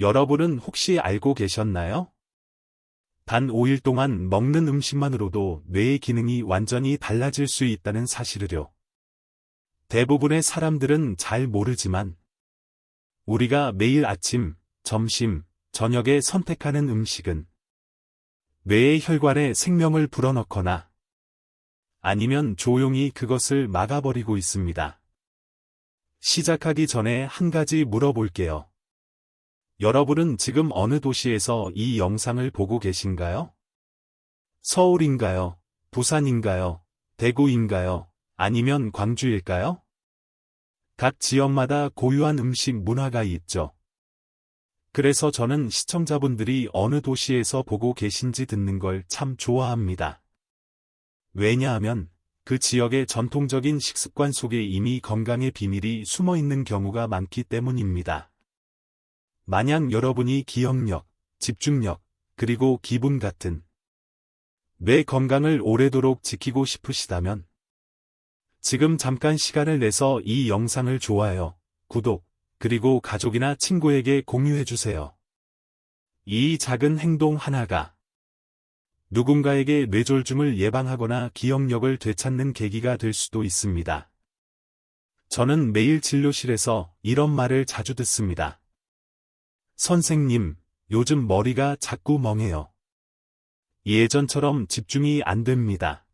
여러분은 혹시 알고 계셨나요? 단 5일 동안 먹는 음식만으로도 뇌의 기능이 완전히 달라질 수 있다는 사실을요. 대부분의 사람들은 잘 모르지만 우리가 매일 아침, 점심, 저녁에 선택하는 음식은 뇌의 혈관에 생명을 불어넣거나 아니면 조용히 그것을 막아버리고 있습니다. 시작하기 전에 한 가지 물어볼게요. 여러분은 지금 어느 도시에서 이 영상을 보고 계신가요? 서울인가요? 부산인가요? 대구인가요? 아니면 광주일까요? 각 지역마다 고유한 음식 문화가 있죠. 그래서 저는 시청자분들이 어느 도시에서 보고 계신지 듣는 걸 참 좋아합니다. 왜냐하면 그 지역의 전통적인 식습관 속에 이미 건강의 비밀이 숨어 있는 경우가 많기 때문입니다. 만약 여러분이 기억력, 집중력, 그리고 기분 같은 뇌 건강을 오래도록 지키고 싶으시다면 지금 잠깐 시간을 내서 이 영상을 좋아요, 구독, 그리고 가족이나 친구에게 공유해주세요. 이 작은 행동 하나가 누군가에게 뇌졸중을 예방하거나 기억력을 되찾는 계기가 될 수도 있습니다. 저는 매일 진료실에서 이런 말을 자주 듣습니다. 선생님, 요즘 머리가 자꾸 멍해요. 예전처럼 집중이 안 됩니다.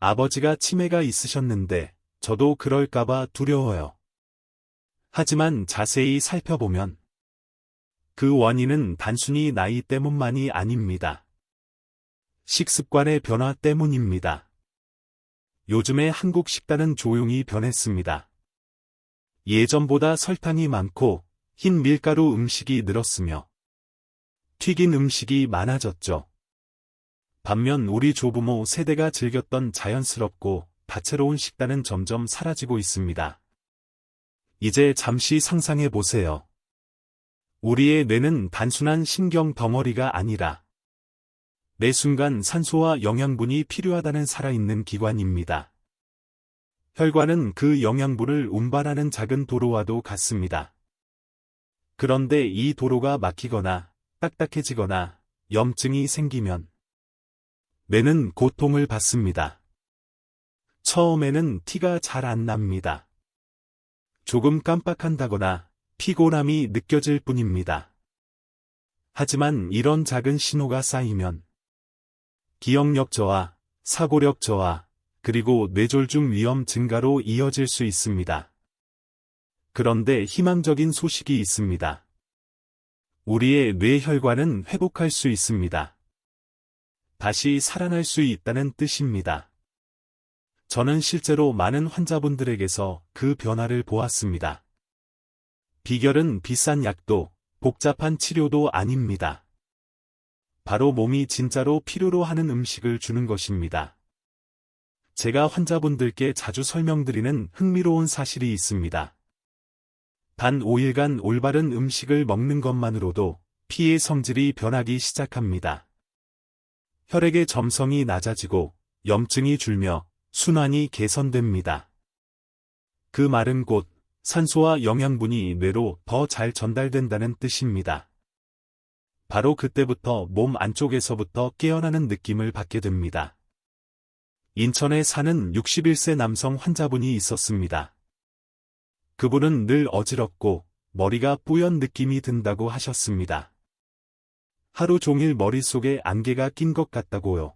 아버지가 치매가 있으셨는데 저도 그럴까봐 두려워요. 하지만 자세히 살펴보면 그 원인은 단순히 나이 때문만이 아닙니다. 식습관의 변화 때문입니다. 요즘의 한국 식단은 조용히 변했습니다. 예전보다 설탕이 많고 흰 밀가루 음식이 늘었으며 튀긴 음식이 많아졌죠. 반면 우리 조부모 세대가 즐겼던 자연스럽고 다채로운 식단은 점점 사라지고 있습니다. 이제 잠시 상상해 보세요. 우리의 뇌는 단순한 신경 덩어리가 아니라 매 순간 산소와 영양분이 필요하다는 살아있는 기관입니다. 혈관은 그 영양분을 운반하는 작은 도로와도 같습니다. 그런데 이 도로가 막히거나 딱딱해지거나 염증이 생기면 뇌는 고통을 받습니다. 처음에는 티가 잘 안 납니다. 조금 깜빡한다거나 피곤함이 느껴질 뿐입니다. 하지만 이런 작은 신호가 쌓이면 기억력 저하, 사고력 저하, 그리고 뇌졸중 위험 증가로 이어질 수 있습니다. 그런데 희망적인 소식이 있습니다. 우리의 뇌혈관은 회복할 수 있습니다. 다시 살아날 수 있다는 뜻입니다. 저는 실제로 많은 환자분들에게서 그 변화를 보았습니다. 비결은 비싼 약도 복잡한 치료도 아닙니다. 바로 몸이 진짜로 필요로 하는 음식을 주는 것입니다. 제가 환자분들께 자주 설명드리는 흥미로운 사실이 있습니다. 단 5일간 올바른 음식을 먹는 것만으로도 피의 성질이 변하기 시작합니다. 혈액의 점성이 낮아지고 염증이 줄며 순환이 개선됩니다. 그 말은 곧 산소와 영양분이 뇌로 더 잘 전달된다는 뜻입니다. 바로 그때부터 몸 안쪽에서부터 깨어나는 느낌을 받게 됩니다. 인천에 사는 61세 남성 환자분이 있었습니다. 그분은 늘 어지럽고 머리가 뿌연 느낌이 든다고 하셨습니다. 하루 종일 머릿속에 안개가 낀 것 같다고요.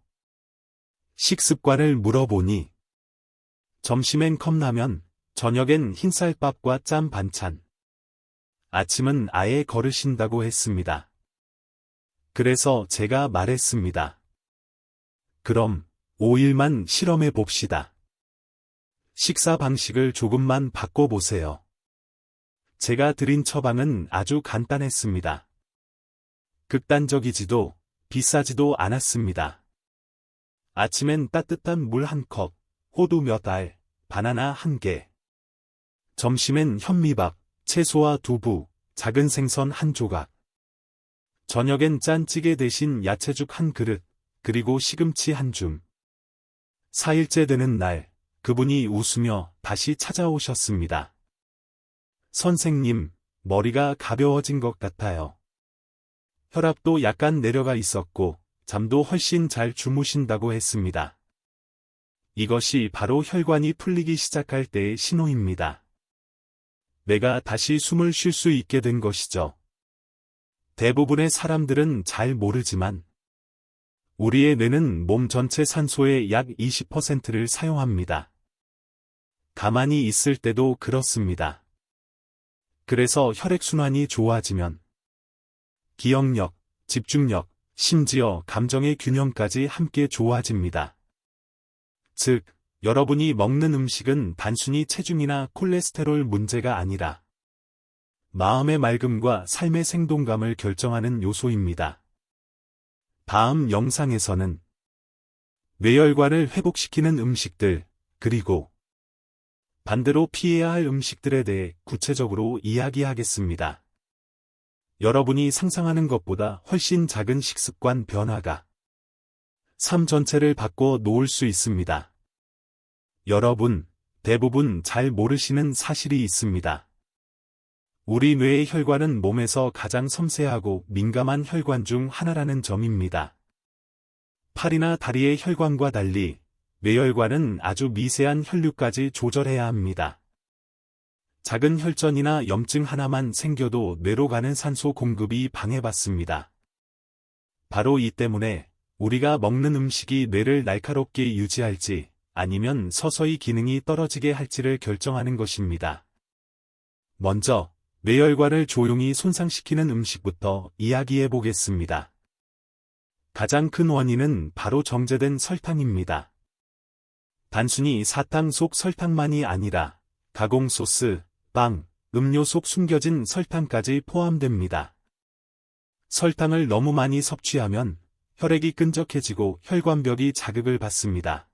식습관을 물어보니 점심엔 컵라면, 저녁엔 흰쌀밥과 짠 반찬. 아침은 아예 걸으신다고 했습니다. 그래서 제가 말했습니다. 그럼 5일만 실험해 봅시다. 식사 방식을 조금만 바꿔보세요. 제가 드린 처방은 아주 간단했습니다. 극단적이지도 비싸지도 않았습니다. 아침엔 따뜻한 물 한 컵, 호두 몇 알, 바나나 한 개. 점심엔 현미밥, 채소와 두부, 작은 생선 한 조각. 저녁엔 짠찌개 대신 야채죽 한 그릇, 그리고 시금치 한 줌. 4일째 되는 날, 그분이 웃으며 다시 찾아오셨습니다. 선생님, 머리가 가벼워진 것 같아요. 혈압도 약간 내려가 있었고, 잠도 훨씬 잘 주무신다고 했습니다. 이것이 바로 혈관이 풀리기 시작할 때의 신호입니다. 내가 다시 숨을 쉴 수 있게 된 것이죠. 대부분의 사람들은 잘 모르지만, 우리의 뇌는 몸 전체 산소의 약 20%를 사용합니다. 가만히 있을 때도 그렇습니다. 그래서 혈액순환이 좋아지면 기억력, 집중력, 심지어 감정의 균형까지 함께 좋아집니다. 즉, 여러분이 먹는 음식은 단순히 체중이나 콜레스테롤 문제가 아니라 마음의 맑음과 삶의 생동감을 결정하는 요소입니다. 다음 영상에서는 뇌혈관을 회복시키는 음식들, 그리고 반대로 피해야 할 음식들에 대해 구체적으로 이야기하겠습니다. 여러분이 상상하는 것보다 훨씬 작은 식습관 변화가 삶 전체를 바꿔 놓을 수 있습니다. 여러분, 대부분 잘 모르시는 사실이 있습니다. 우리 뇌의 혈관은 몸에서 가장 섬세하고 민감한 혈관 중 하나라는 점입니다. 팔이나 다리의 혈관과 달리 뇌혈관은 아주 미세한 혈류까지 조절해야 합니다. 작은 혈전이나 염증 하나만 생겨도 뇌로 가는 산소 공급이 방해받습니다. 바로 이 때문에 우리가 먹는 음식이 뇌를 날카롭게 유지할지 아니면 서서히 기능이 떨어지게 할지를 결정하는 것입니다. 먼저 뇌혈관을 조용히 손상시키는 음식부터 이야기해 보겠습니다. 가장 큰 원인은 바로 정제된 설탕입니다. 단순히 사탕 속 설탕만이 아니라 가공 소스, 빵, 음료 속 숨겨진 설탕까지 포함됩니다. 설탕을 너무 많이 섭취하면 혈액이 끈적해지고 혈관벽이 자극을 받습니다.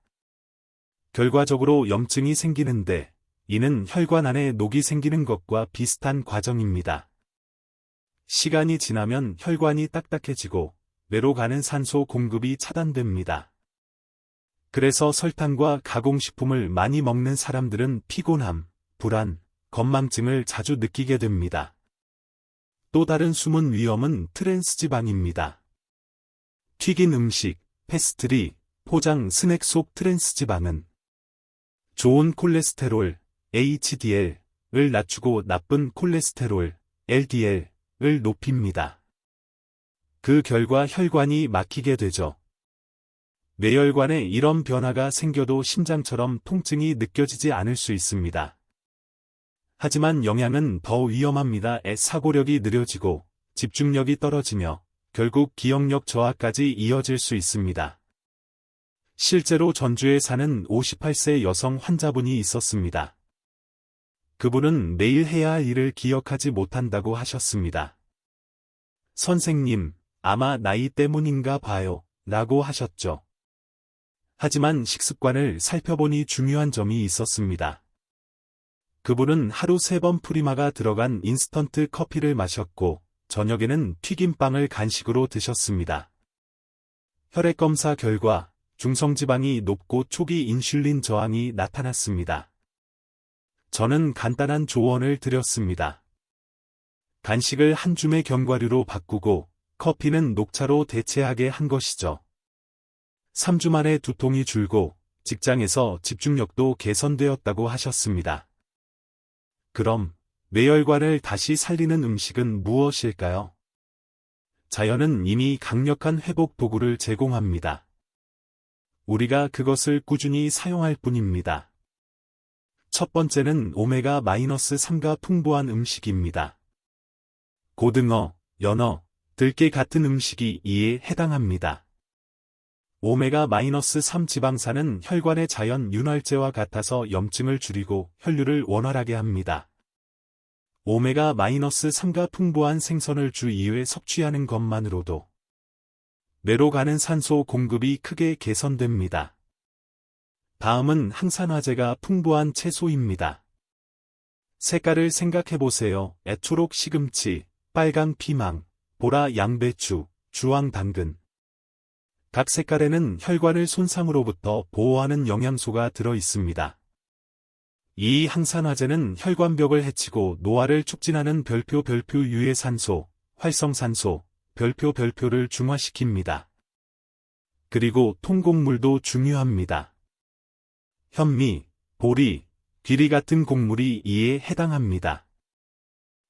결과적으로 염증이 생기는데 이는 혈관 안에 녹이 생기는 것과 비슷한 과정입니다. 시간이 지나면 혈관이 딱딱해지고 뇌로 가는 산소 공급이 차단됩니다. 그래서 설탕과 가공식품을 많이 먹는 사람들은 피곤함, 불안, 건망증을 자주 느끼게 됩니다. 또 다른 숨은 위험은 트랜스지방입니다. 튀긴 음식, 페스트리, 포장 스낵 속 트랜스지방은 좋은 콜레스테롤, HDL을 낮추고 나쁜 콜레스테롤, LDL을 높입니다. 그 결과 혈관이 막히게 되죠. 뇌혈관에 이런 변화가 생겨도 심장처럼 통증이 느껴지지 않을 수 있습니다. 하지만 영양은 더 위험합니다. 애 사고력이 느려지고 집중력이 떨어지며 결국 기억력 저하까지 이어질 수 있습니다. 실제로 전주에 사는 58세 여성 환자분이 있었습니다. 그분은 매일 해야 할 일을 기억하지 못한다고 하셨습니다. 선생님, 아마 나이 때문인가 봐요. 라고 하셨죠. 하지만 식습관을 살펴보니 중요한 점이 있었습니다. 그분은 하루 세 번 프리마가 들어간 인스턴트 커피를 마셨고 저녁에는 튀김빵을 간식으로 드셨습니다. 혈액검사 결과 중성지방이 높고 초기 인슐린 저항이 나타났습니다. 저는 간단한 조언을 드렸습니다. 간식을 한 줌의 견과류로 바꾸고 커피는 녹차로 대체하게 한 것이죠. 3주 만에 두통이 줄고 직장에서 집중력도 개선되었다고 하셨습니다. 그럼 뇌혈관을 다시 살리는 음식은 무엇일까요? 자연은 이미 강력한 회복 도구를 제공합니다. 우리가 그것을 꾸준히 사용할 뿐입니다. 첫 번째는 오메가-3가 풍부한 음식입니다. 고등어, 연어, 들깨 같은 음식이 이에 해당합니다. 오메가-3 지방산은 혈관의 자연 윤활제와 같아서 염증을 줄이고 혈류를 원활하게 합니다. 오메가-3가 풍부한 생선을 주 2회 섭취하는 것만으로도 뇌로 가는 산소 공급이 크게 개선됩니다. 다음은 항산화제가 풍부한 채소입니다. 색깔을 생각해보세요. 애초록 시금치, 빨강 피망, 보라 양배추, 주황 당근, 각 색깔에는 혈관을 손상으로부터 보호하는 영양소가 들어 있습니다. 이 항산화제는 혈관벽을 해치고 노화를 촉진하는 별표 별표 유해 산소, 활성산소, 별표 별표를 중화시킵니다. 그리고 통곡물도 중요합니다. 현미, 보리, 귀리 같은 곡물이 이에 해당합니다.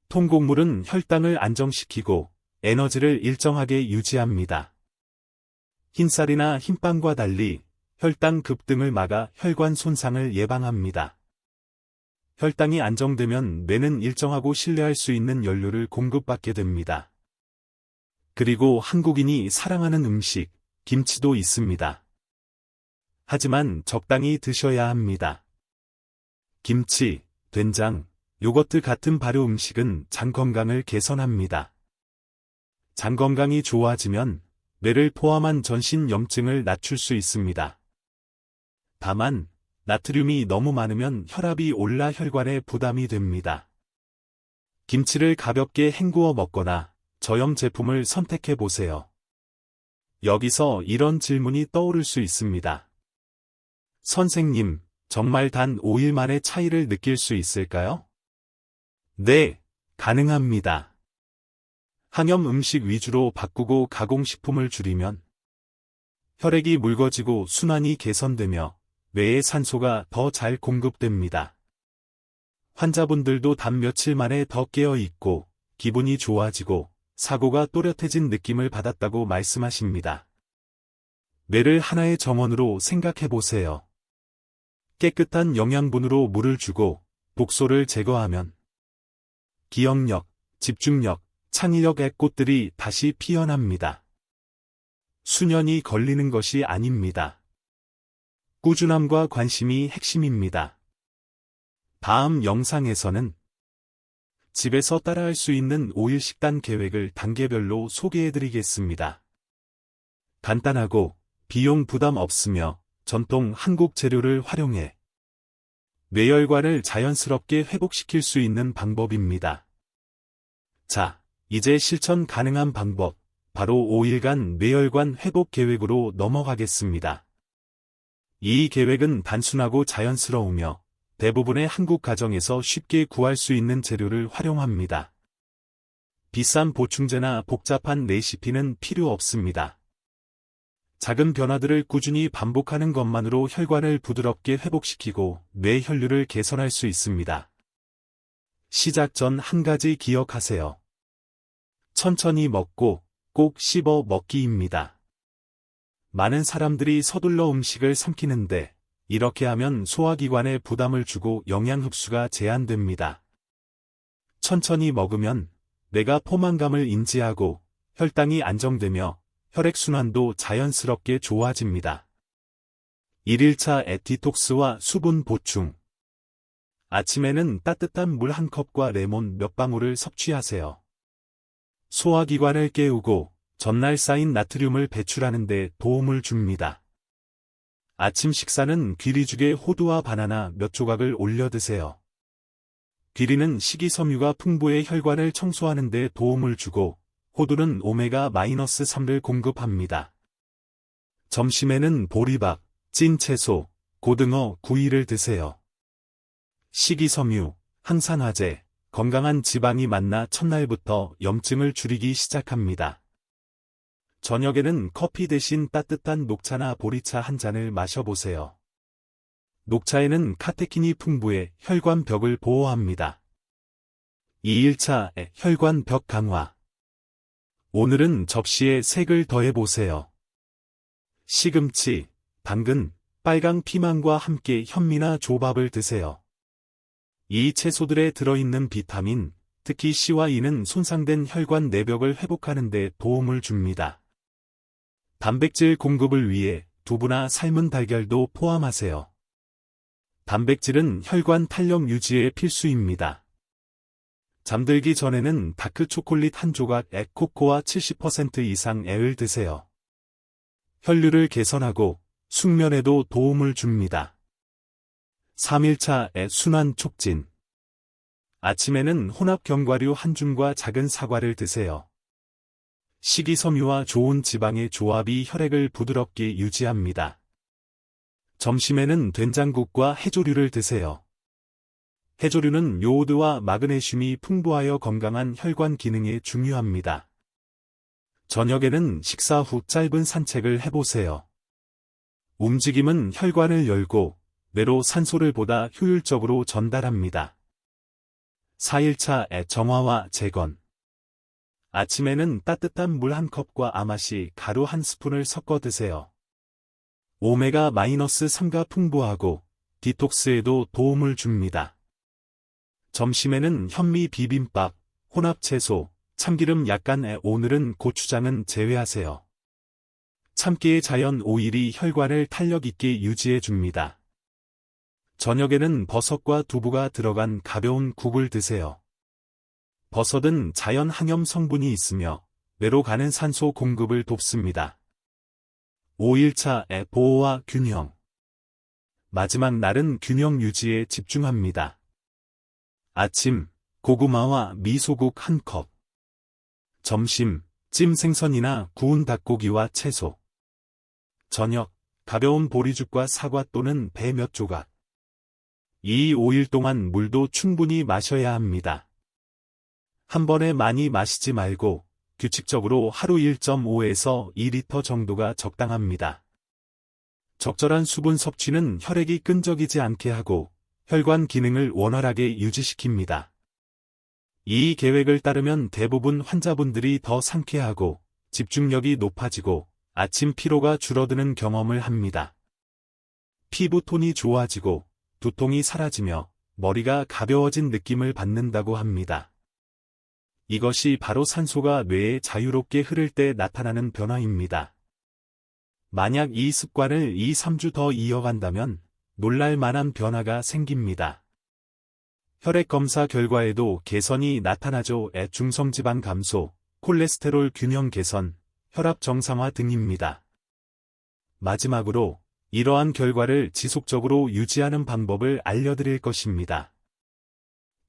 통곡물은 혈당을 안정시키고 에너지를 일정하게 유지합니다. 흰쌀이나 흰빵과 달리 혈당 급등을 막아 혈관 손상을 예방합니다. 혈당이 안정되면 뇌는 일정하고 신뢰할 수 있는 연료를 공급받게 됩니다. 그리고 한국인이 사랑하는 음식, 김치도 있습니다. 하지만 적당히 드셔야 합니다. 김치, 된장, 요거트 같은 발효 음식은 장 건강을 개선합니다. 장 건강이 좋아지면 뇌를 포함한 전신 염증을 낮출 수 있습니다. 다만, 나트륨이 너무 많으면 혈압이 올라 혈관에 부담이 됩니다. 김치를 가볍게 헹구어 먹거나 저염 제품을 선택해 보세요. 여기서 이런 질문이 떠오를 수 있습니다. 선생님, 정말 단 5일 만에 차이를 느낄 수 있을까요? 네, 가능합니다. 항염 음식 위주로 바꾸고 가공식품을 줄이면 혈액이 묽어지고 순환이 개선되며 뇌에 산소가 더 잘 공급됩니다. 환자분들도 단 며칠 만에 더 깨어 있고 기분이 좋아지고 사고가 또렷해진 느낌을 받았다고 말씀하십니다. 뇌를 하나의 정원으로 생각해 보세요. 깨끗한 영양분으로 물을 주고 독소를 제거하면 기억력, 집중력, 창의력의 꽃들이 다시 피어납니다. 수년이 걸리는 것이 아닙니다. 꾸준함과 관심이 핵심입니다. 다음 영상에서는 집에서 따라할 수 있는 5일 식단 계획을 단계별로 소개해드리겠습니다. 간단하고 비용 부담 없으며 전통 한국 재료를 활용해 뇌혈관을 자연스럽게 회복시킬 수 있는 방법입니다. 자, 이제 실천 가능한 방법, 바로 5일간 뇌혈관 회복 계획으로 넘어가겠습니다. 이 계획은 단순하고 자연스러우며 대부분의 한국 가정에서 쉽게 구할 수 있는 재료를 활용합니다. 비싼 보충제나 복잡한 레시피는 필요 없습니다. 작은 변화들을 꾸준히 반복하는 것만으로 혈관을 부드럽게 회복시키고 뇌 혈류를 개선할 수 있습니다. 시작 전 한 가지 기억하세요. 천천히 먹고 꼭 씹어 먹기입니다. 많은 사람들이 서둘러 음식을 삼키는데 이렇게 하면 소화기관에 부담을 주고 영양 흡수가 제한됩니다. 천천히 먹으면 뇌가 포만감을 인지하고 혈당이 안정되며 혈액순환도 자연스럽게 좋아집니다. 1일차 에티톡스와 수분 보충 아침에는 따뜻한 물 한 컵과 레몬 몇 방울을 섭취하세요. 소화기관을 깨우고 전날 쌓인 나트륨을 배출하는 데 도움을 줍니다. 아침 식사는 귀리죽에 호두와 바나나 몇 조각을 올려 드세요. 귀리는 식이섬유가 풍부해 혈관을 청소하는 데 도움을 주고 호두는 오메가-3를 공급합니다. 점심에는 보리밥, 찐 채소, 고등어, 구이를 드세요. 식이섬유, 항산화제, 건강한 지방이 만나 첫날부터 염증을 줄이기 시작합니다. 저녁에는 커피 대신 따뜻한 녹차나 보리차 한 잔을 마셔보세요. 녹차에는 카테킨이 풍부해 혈관벽을 보호합니다. 2일차 혈관벽 강화 오늘은 접시에 색을 더해보세요. 시금치, 당근, 빨강 피망과 함께 현미나 조밥을 드세요. 이 채소들에 들어있는 비타민, 특히 C와 E는 손상된 혈관 내벽을 회복하는 데 도움을 줍니다. 단백질 공급을 위해 두부나 삶은 달걀도 포함하세요. 단백질은 혈관 탄력 유지에 필수입니다. 잠들기 전에는 다크 초콜릿 한 조각 에코코아 70% 이상 애를 드세요. 혈류를 개선하고 숙면에도 도움을 줍니다. 3일차 애 순환 촉진 아침에는 혼합 견과류 한 줌과 작은 사과를 드세요. 식이섬유와 좋은 지방의 조합이 혈액을 부드럽게 유지합니다. 점심에는 된장국과 해조류를 드세요. 해조류는 요오드와 마그네슘이 풍부하여 건강한 혈관 기능에 중요합니다. 저녁에는 식사 후 짧은 산책을 해보세요. 움직임은 혈관을 열고 뇌로 산소를 보다 효율적으로 전달합니다. 4일차 정화와 재건 아침에는 따뜻한 물 한 컵과 아마시 가루 한 스푼을 섞어 드세요. 오메가-3가 풍부하고 디톡스에도 도움을 줍니다. 점심에는 현미 비빔밥, 혼합 채소, 참기름 약간에 오늘은 고추장은 제외하세요. 참깨의 자연 오일이 혈관을 탄력 있게 유지해 줍니다. 저녁에는 버섯과 두부가 들어간 가벼운 국을 드세요. 버섯은 자연 항염 성분이 있으며 뇌로 가는 산소 공급을 돕습니다. 5일차의 보호와 균형 마지막 날은 균형 유지에 집중합니다. 아침, 고구마와 미소국 한 컵. 점심, 찜 생선이나 구운 닭고기와 채소. 저녁, 가벼운 보리죽과 사과 또는 배 몇 조각. 이 5일 동안 물도 충분히 마셔야 합니다. 한 번에 많이 마시지 말고 규칙적으로 하루 1.5에서 2리터 정도가 적당합니다. 적절한 수분 섭취는 혈액이 끈적이지 않게 하고 혈관 기능을 원활하게 유지시킵니다. 이 계획을 따르면 대부분 환자분들이 더 상쾌하고 집중력이 높아지고 아침 피로가 줄어드는 경험을 합니다. 피부톤이 좋아지고 두통이 사라지며 머리가 가벼워진 느낌을 받는다고 합니다. 이것이 바로 산소가 뇌에 자유롭게 흐를 때 나타나는 변화입니다. 만약 이 습관을 2, 3주 더 이어간다면 놀랄 만한 변화가 생깁니다. 혈액 검사 결과에도 개선이 나타나죠. 중성지방 감소, 콜레스테롤 균형 개선, 혈압 정상화 등입니다. 마지막으로 이러한 결과를 지속적으로 유지하는 방법을 알려드릴 것입니다.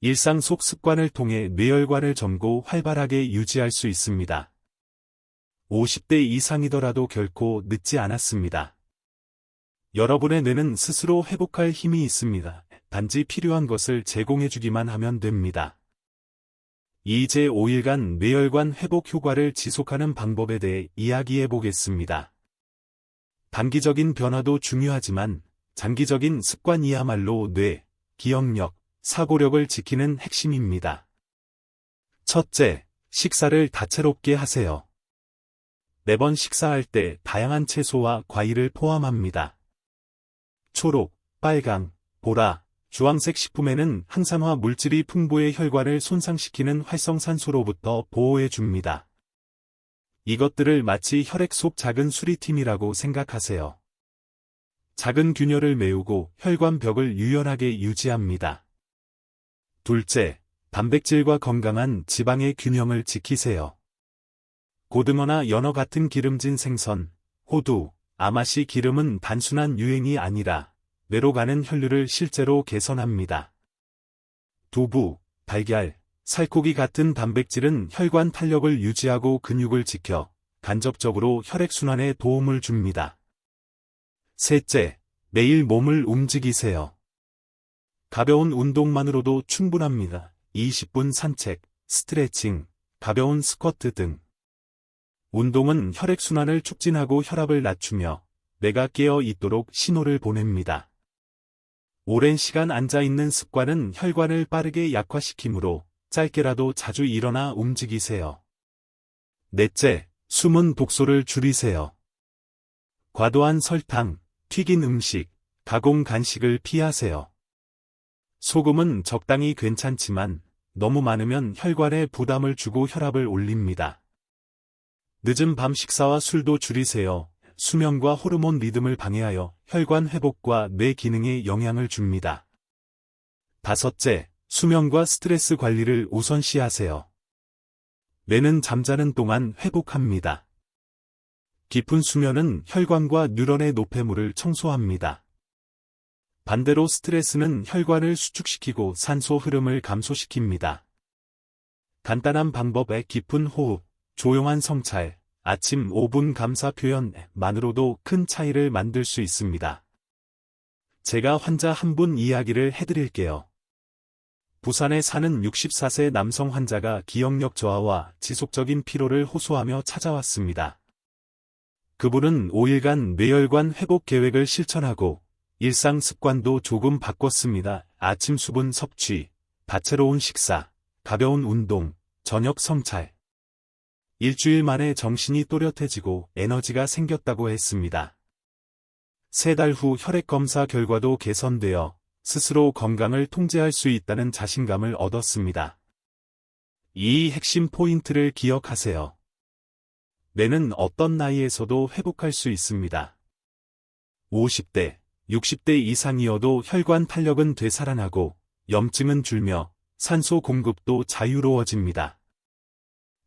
일상 속 습관을 통해 뇌혈관을 젊고 활발하게 유지할 수 있습니다. 50대 이상이더라도 결코 늦지 않았습니다. 여러분의 뇌는 스스로 회복할 힘이 있습니다. 단지 필요한 것을 제공해주기만 하면 됩니다. 이제 5일간 뇌혈관 회복 효과를 지속하는 방법에 대해 이야기해 보겠습니다. 단기적인 변화도 중요하지만 장기적인 습관이야말로 뇌, 기억력, 사고력을 지키는 핵심입니다. 첫째, 식사를 다채롭게 하세요. 매번 식사할 때 다양한 채소와 과일을 포함합니다. 초록, 빨강, 보라, 주황색 식품에는 항산화 물질이 풍부해 혈관을 손상시키는 활성산소로부터 보호해 줍니다. 이것들을 마치 혈액 속 작은 수리팀이라고 생각하세요. 작은 균열을 메우고 혈관 벽을 유연하게 유지합니다. 둘째, 단백질과 건강한 지방의 균형을 지키세요. 고등어나 연어 같은 기름진 생선, 호두, 아마시 기름은 단순한 유행이 아니라 뇌로 가는 혈류를 실제로 개선합니다. 두부, 달걀, 살코기 같은 단백질은 혈관 탄력을 유지하고 근육을 지켜 간접적으로 혈액순환에 도움을 줍니다. 셋째, 매일 몸을 움직이세요. 가벼운 운동만으로도 충분합니다. 20분 산책, 스트레칭, 가벼운 스쿼트 등. 운동은 혈액순환을 촉진하고 혈압을 낮추며 내가 깨어 있도록 신호를 보냅니다. 오랜 시간 앉아있는 습관은 혈관을 빠르게 약화시키므로 짧게라도 자주 일어나 움직이세요. 넷째, 숨은 독소를 줄이세요. 과도한 설탕, 튀긴 음식, 가공 간식을 피하세요. 소금은 적당히 괜찮지만 너무 많으면 혈관에 부담을 주고 혈압을 올립니다. 늦은 밤 식사와 술도 줄이세요. 수면과 호르몬 리듬을 방해하여 혈관 회복과 뇌 기능에 영향을 줍니다. 다섯째, 수면과 스트레스 관리를 우선시하세요. 뇌는 잠자는 동안 회복합니다. 깊은 수면은 혈관과 뉴런의 노폐물을 청소합니다. 반대로 스트레스는 혈관을 수축시키고 산소 흐름을 감소시킵니다. 간단한 방법의 깊은 호흡, 조용한 성찰, 아침 5분 감사 표현만으로도 큰 차이를 만들 수 있습니다. 제가 환자 한 분 이야기를 해드릴게요. 부산에 사는 64세 남성 환자가 기억력 저하와 지속적인 피로를 호소하며 찾아왔습니다. 그분은 5일간 뇌혈관 회복 계획을 실천하고 일상 습관도 조금 바꿨습니다. 아침 수분 섭취, 다채로운 식사, 가벼운 운동, 저녁 성찰. 일주일 만에 정신이 또렷해지고 에너지가 생겼다고 했습니다. 세 달 후 혈액 검사 결과도 개선되어 스스로 건강을 통제할 수 있다는 자신감을 얻었습니다. 이 핵심 포인트를 기억하세요. 뇌는 어떤 나이에서도 회복할 수 있습니다. 50대, 60대 이상이어도 혈관 탄력은 되살아나고 염증은 줄며 산소 공급도 자유로워집니다.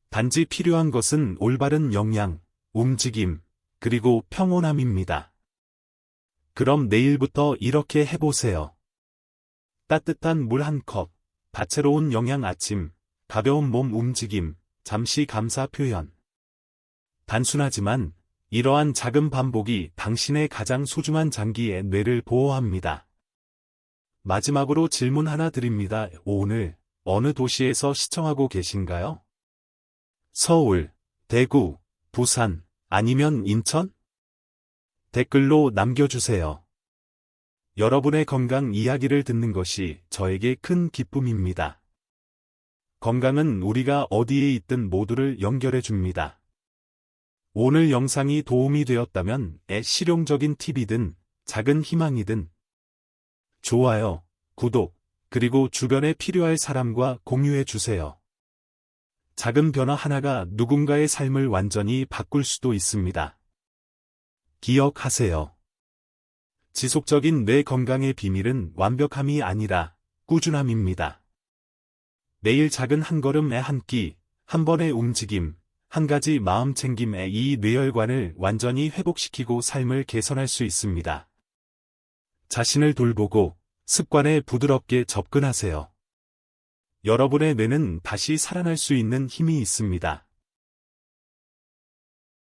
단지 필요한 것은 올바른 영양, 움직임, 그리고 평온함입니다. 그럼 내일부터 이렇게 해보세요. 따뜻한 물 한 컵, 다채로운 영양 아침, 가벼운 몸 움직임, 잠시 감사 표현. 단순하지만 이러한 작은 반복이 당신의 가장 소중한 장기의 뇌를 보호합니다. 마지막으로 질문 하나 드립니다. 오늘 어느 도시에서 시청하고 계신가요? 서울, 대구, 부산, 아니면 인천? 댓글로 남겨주세요. 여러분의 건강 이야기를 듣는 것이 저에게 큰 기쁨입니다. 건강은 우리가 어디에 있든 모두를 연결해 줍니다. 오늘 영상이 도움이 되었다면 애 실용적인 팁이든 작은 희망이든 좋아요, 구독, 그리고 주변에 필요할 사람과 공유해 주세요. 작은 변화 하나가 누군가의 삶을 완전히 바꿀 수도 있습니다. 기억하세요. 지속적인 뇌 건강의 비밀은 완벽함이 아니라 꾸준함입니다. 매일 작은 한 걸음에 한 끼, 한 번의 움직임, 한 가지 마음 챙김에 이 뇌혈관을 완전히 회복시키고 삶을 개선할 수 있습니다. 자신을 돌보고 습관에 부드럽게 접근하세요. 여러분의 뇌는 다시 살아날 수 있는 힘이 있습니다.